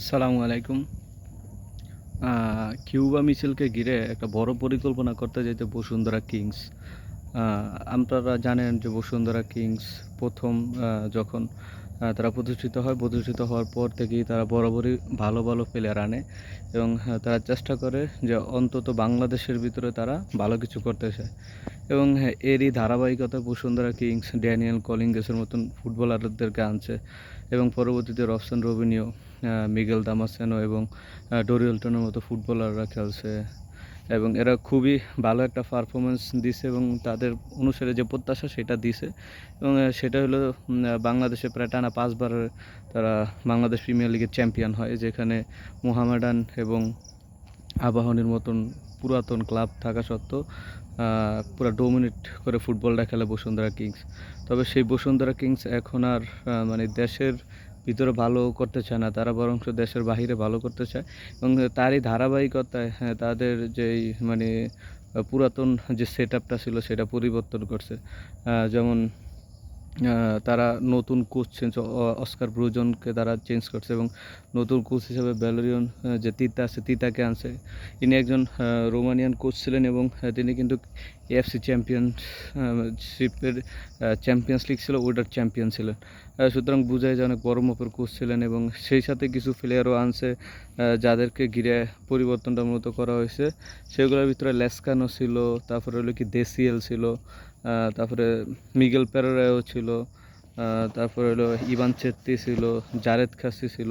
আসসালামু আলাইকুম। কিউবা মিছিলকে ঘিরে একটা বড় পরিকল্পনা করতে যেতে বসুন্ধরা কিংস। আপনারা জানেন যে বসুন্ধরা কিংস প্রথম যখন তারা প্রতিষ্ঠিত হয় প্রতিষ্ঠিত হওয়ার পর থেকেই তারা বরাবরই ভালো ভালো প্লেয়ার আনে এবং আহ, তারা চেষ্টা করে যে অন্তত বাংলাদেশের ভিতরে তারা ভালো কিছু করতে চায়। এবং হ্যাঁ, এরই ধারাবাহিকতা বসুন্ধরা কিংস ড্যানিয়েল কলিংগেসের মতন ফুটবলারদেরকে আনছে এবং পরবর্তীতে রবসান রবিনিও মিগেল দামাসেনো এবং ডোরিয়েলটনের মতো ফুটবলাররা খেলছে। এবং এরা খুবই ভালো একটা পারফরমেন্স দিছে এবং তাদের অনুসারে যে প্রত্যাশা সেটা দিছে। এবং সেটা হলো বাংলাদেশে প্রায় টানা পাঁচবার তারা বাংলাদেশ প্রিমিয়ার লিগের চ্যাম্পিয়ন হয়। যেখানে মোহামেডান এবং আবাহনীর মতন পুরাতন ক্লাব থাকা সত্ত্বেও পুরা ডোমিনেট করে ফুটবলটা খেলে বসুন্ধরা কিংস। তবে সেই বসুন্ধরা কিংস এখন আর মানে দেশের ভিতরে ভালো করতে চায় না তারা বরং দেশের বাহিরে ভালো করতে চায়। এবং তারই ধারাবাহিকতায় হ্যাঁ, তাদের যেই মানে পুরাতন যে সেট আপটা ছিল সেটা পরিবর্তন করছে। যেমন তারা নতুন কোচ চেঞ্জ অস্কার ব্রুজনকে তারা চেঞ্জ করছে এবং নতুন কোচ হিসেবে ব্যালোরিয়ন যে তিতা আছে, তিতাকে আনছে। ইনি একজন রোমানিয়ান কোচ ছিলেন এবং তিনি কিন্তু এএফসি চ্যাম্পিয়নশিপের চ্যাম্পিয়ন্স লিগ ছিল, ওটার চ্যাম্পিয়ন ছিলেন। সুতরাং বোঝায় যে অনেক বড় মাপের কোচ ছিলেন এবং সেই সাথে কিছু প্লেয়ারও আনছে যাদেরকে ঘিরে পরিবর্তনটা মূলত করা হয়েছে। সেগুলোর ভিতরে লেসকানো ছিল, তারপরে হলো কি দেসিয়েল ছিল তারপরে মিগেল পেরেরাও ছিল তারপরে হলো ইভান চেত্তি ছিল, জারেদ খাসি ছিল।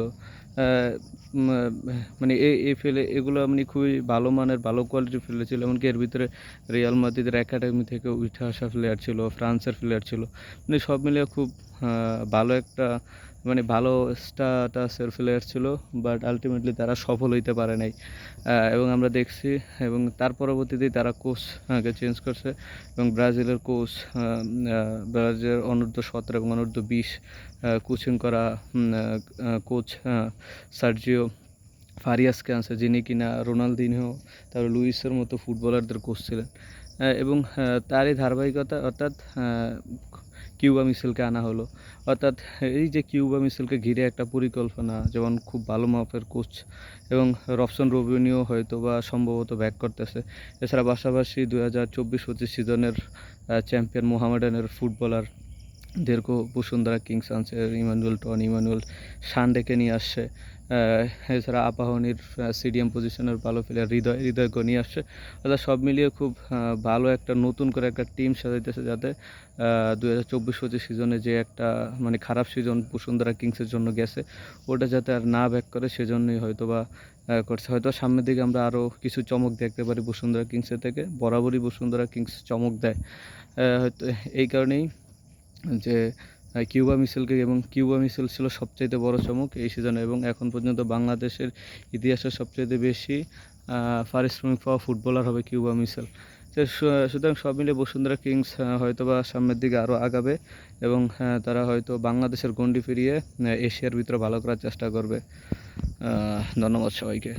মানে এই এই ফেলে, এগুলো মানে খুবই ভালো মানের, ভালো কোয়ালিটির প্লেয়ার ছিল, এমনকি এর ভিতরে রিয়াল মাদ্রিদের একাডেমি থেকে উঠে আসা প্লেয়ার ছিল, ফ্রান্সের প্লেয়ার ছিল। মানে সব মিলিয়ে খুব ভালো একটা মানে ভালো স্টাটাসের প্লেয়ার ছিল বাট আলটিমেটলি তারা সফল হইতে পারে নাই। এবং আমরা দেখছি, এবং তার পরবর্তীতেই তারা কোচ কে চেঞ্জ করছে, এবং ব্রাজিলের কোচ ব্রাজিলের অনূর্ধ্ব সতেরো এবং অনূর্ধ্ব বিশ কোচিং করা কোচ সার্জিও ফারিয়াসকে আনছে, যিনি কিনা রোনালদিনহো, তারপর লুইসের মতো ফুটবলারদের কোচ ছিলেন। এবং তারই ধারাবাহিকতা, অর্থাৎ কিউবা মিসেলকে আনা হলো। অর্থাৎ এই যে কিউবা মিসেলকে ঘিরে একটা পরিকল্পনা, যেমন খুব ভালো মাপের কোচ এবং রবসন রবিনিও হয়তো বা সম্ভবত ব্যাক করতেছে। এছাড়া পাশাপাশি দু হাজার চব্বিশ পঁচিশ সিজনের চ্যাম্পিয়ন মোহামেডানের ফুটবলার দেরকো বসুন্ধরা কিংস আনছে ইমানুয়েল টন, ইমানুয়েল সানডেকে নিয়ে আসছে। এছাড়া আবাহনীর সিডিএম পজিশনের ভালো প্লেয়ার হৃদয় হৃদয়কে নিয়ে আসছে। অর্থাৎ সব মিলিয়ে খুব ভালো একটা নতুন করে একটা টিম সাজাইতেছে যাতে দুই হাজার চব্বিশ পঁচিশ সিজনে যে একটা মানে খারাপ সিজন বসুন্ধরা কিংসের জন্য গেছে, ওটা যাতে আর না ব্যাক করে সেজন্যই হয়তো বা করছে। হয়তো সামনের দিকে আমরা আরও কিছু চমক দেখতে পারি বসুন্ধরা কিংসের থেকে, বরাবরই বসুন্ধরা কিংস চমক দেয়। হয়তো এই কারণেই যে কিউবা মিসেলকে এবং কিউবা মিসেল ছিল সবচাইতে বড় চমক এই সিজনে এবং এখন পর্যন্ত বাংলাদেশের ইতিহাসের সবচাইতে বেশি পারিশ্রমিক পাওয়া ফুটবলার হবে কিউবা মিসেল সুতরাং সব মিলে বসুন্ধরা কিংস হয়তোবা সামনের দিকে আরও আগাবে এবং তারা হয়তো বাংলাদেশের গণ্ডি ফিরিয়ে এশিয়ার ভিতরে ভালো করার চেষ্টা করবে। ধন্যবাদ সবাইকে।